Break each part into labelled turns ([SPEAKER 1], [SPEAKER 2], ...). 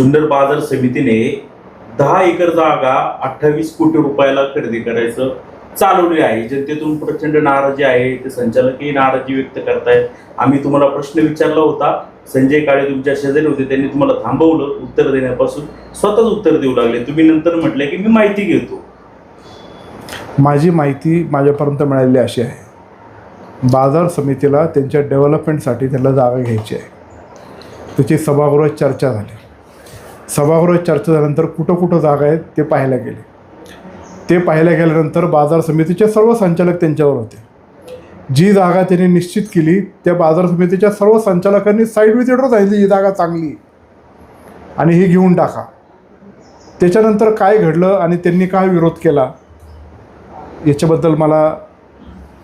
[SPEAKER 1] जुन्नर बाजार समितीने दहा एकर जागा अठ्ठावीस कोटी रुपयाला खरेदी करायचं चालवली आहे. जनतेतून प्रचंड नाराजी आहे. ते संचालकही नाराजी व्यक्त करतायत. आम्ही तुम्हाला प्रश्न विचारला होता. संजय काळे तुमच्या शेजारी होते. त्यांनी तुम्हाला थांबवलं उत्तर देण्यापासून. स्वतःच उत्तर देऊ लागले. तुम्ही नंतर म्हटले की मी माहिती घेतो.
[SPEAKER 2] माझी माहिती माझ्यापर्यंत मिळालेली अशी आहे. बाजार समितीला त्यांच्या डेव्हलपमेंटसाठी त्याला जागा घ्यायची आहे. त्याची सभागृहात चर्चा झाली. सभागृहात चर्चा झाल्यानंतर कुठं कुठं जागा आहेत ते पाहायला गेले. ते पाहायला गेल्यानंतर बाजार समितीचे सर्व संचालक त्यांच्यावर होते. जी जागा त्यांनी निश्चित केली त्या बाजार समितीच्या सर्व संचालकांनी साईड विजिटवर सांगितली ही जागा चांगली आणि ही घेऊन टाका. त्याच्यानंतर काय घडलं आणि त्यांनी काय विरोध केला याच्याबद्दल मला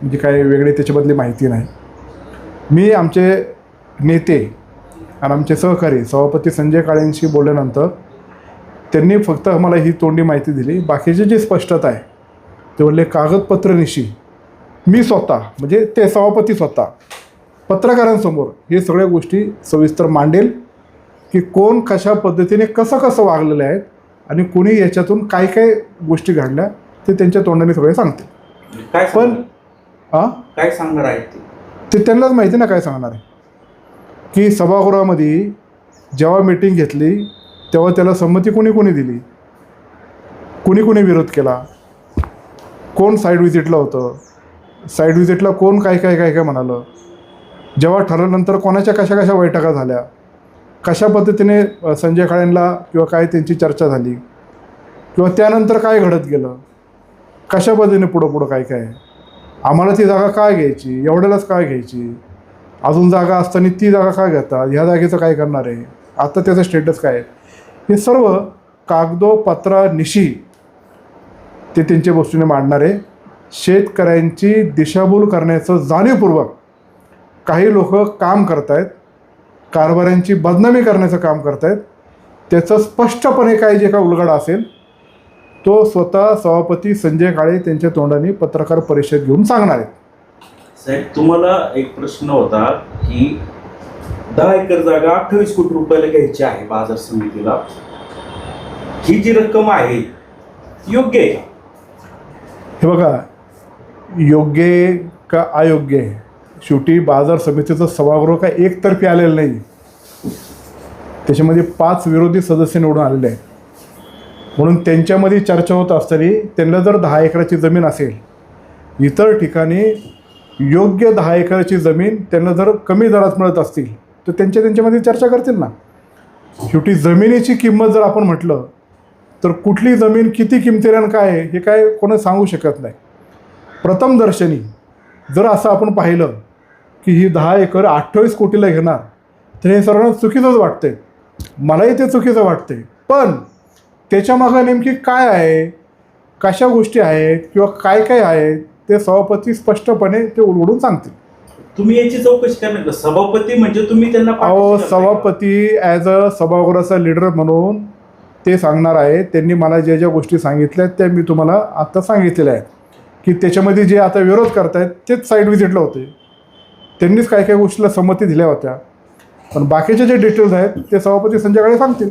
[SPEAKER 2] म्हणजे काय वेगळी त्याच्याबद्दली माहिती नाही. मी आमचे नेते आणि आमचे सहकारी सभापती संजय काळेंशी बोलल्यानंतर त्यांनी फक्त आम्हाला ही तोंडी माहिती दिली. बाकीची जी स्पष्टता आहे ते बोलले कागदपत्रनिशी मी स्वतः म्हणजे ते सभापती स्वतः पत्रकारांसमोर हे सगळ्या गोष्टी सविस्तर मांडेल की कोण कशा पद्धतीने कसं कसं वागलेलं आहे आणि कोणी याच्यातून काय काय गोष्टी घडल्या ते त्यांच्या तोंडाने सगळे सांगतील.
[SPEAKER 1] काय
[SPEAKER 2] पण? हां
[SPEAKER 1] काय सांगणार आहेत ते?
[SPEAKER 2] ते त्यांनाच माहिती ना काय सांगणार आहे. की सभागृहामध्ये जेव्हा मीटिंग घेतली तेव्हा त्याला संमती कोणी कोणी दिली? कोणी कोणी विरोध केला? कोण साईड व्हिजिटला होतं? साईड व्हिजिटला कोण काय काय काय काय म्हणालं? जेव्हा ठरल्यानंतर कोणाच्या कशा कशा बैठका झाल्या? कशा पद्धतीने संजय काळेंना किंवा काय त्यांची चर्चा झाली? किंवा त्यानंतर काय घडत गेलं? कशा पद्धतीने पुढं पुढं काय काय? आम्हाला ती जागा काय घ्यायची? एवढ्यालाच काय घ्यायची? अजून जागा असताना ती जागा काय घेतात ह्या जागेचं काय करणार आहे? आता त्याचं स्टेटस काय आहे? हे सर्व कागदोपत्रानिशी ते त्यांच्या गोष्टीने मांडणार आहे. शेतकऱ्यांची दिशाभूल करण्याचं जाणीवपूर्वक काही लोक काम करत आहेत कारभाऱ्यांची बदनामी करण्याचं काम करत आहेत त्याचं स्पष्टपणे काय जे काय उलगडा असेल तो स्वतः सभापती संजय काळे त्यांच्या तोंडाने पत्रकार परिषद घेऊन सांगणार आहेत
[SPEAKER 1] साहेब तुम्हाला एक प्रश्न होता की दहा एकर जागा अठ्ठावीस कोटी रुपयाला घ्यायची आहे बाजार समितीला. ही जी रक्कम आहे ती योग्य आहे का?
[SPEAKER 2] हे बघा योग्य आहे का अयोग्य आहे? शेवटी बाजार समितीचं सभागृह काय एकतर्फी आलेलं नाही. त्याच्यामध्ये पाच विरोधी सदस्य निवडून आलेले आहेत. म्हणून त्यांच्यामध्ये चर्चा होत असताना त्यांना जर दहा एकराची जमीन असेल इतर ठिकाणी योग्य दहा एकराची जमीन त्यांना जर कमी दरात मिळत असतील तर त्यांच्या त्यांच्यामध्ये चर्चा करतील ना? शेवटी जमिनीची किंमत जर आपण म्हटलं तर कुठली जमीन किती किमतीला आणि काय आहे हे काय कोणी सांगू शकत नाही. प्रथमदर्शनी जर असं आपण पाहिलं की ही दहा एकर अठ्ठावीस कोटीला घेणार तर हे सर्वांना चुकीचंच वाटते मलाही ते चुकीचं वाटते पण त्याच्यामागं नेमकी काय आहे कशा गोष्टी आहेत किंवा काय काय आहेत ते सभापती स्पष्टपणे ते उलगडून सांगतील.
[SPEAKER 1] तुम्ही याची चौकशी करणार का? सभापती म्हणजे तुम्ही त्यांना
[SPEAKER 2] अहो
[SPEAKER 1] पाठीशी घालताय का?
[SPEAKER 2] सभापती ॲज अ सभागृहाचा लीडर म्हणून ते सांगणार आहे. त्यांनी मला ज्या ज्या गोष्टी सांगितल्या त्या मी तुम्हाला आत्ता सांगितलेल्या आहेत. की त्याच्यामध्ये जे आता विरोध करतायत तेच साईड व्हिजिटला होते. त्यांनीच काही काही गोष्टीला संमती दिल्या होत्या. पण बाकीचे जे डिटेल्स आहेत ते सभापती संजयकडे सांगतील.